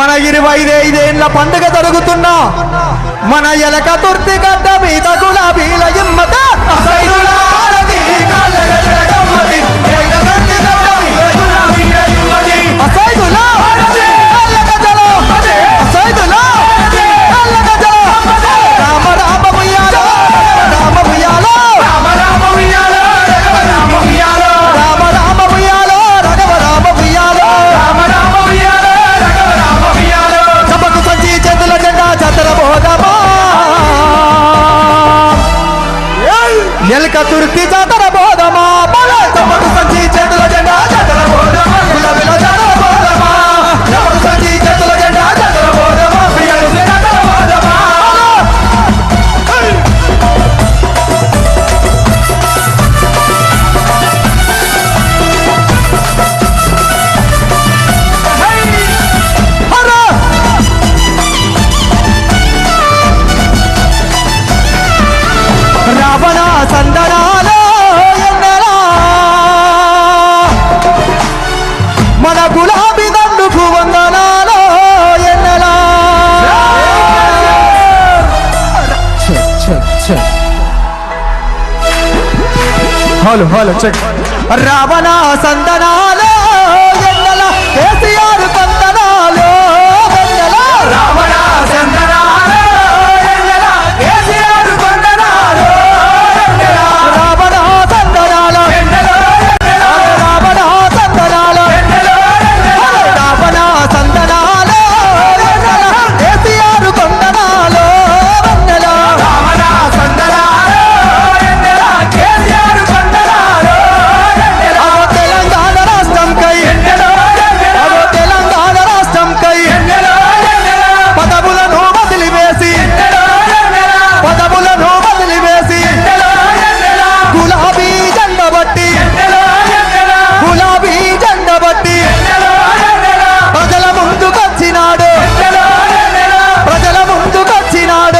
మన ఇరవై ఐదేళ్ళ పండుగ జరుగుతున్నా మన ఎలక తుర్తి గడ్డ మీద గులాబీల ఇమ్మత তুর্কি যাদা హాలు హాలు చెక్ రావణ సందనాలు కేసీఆర్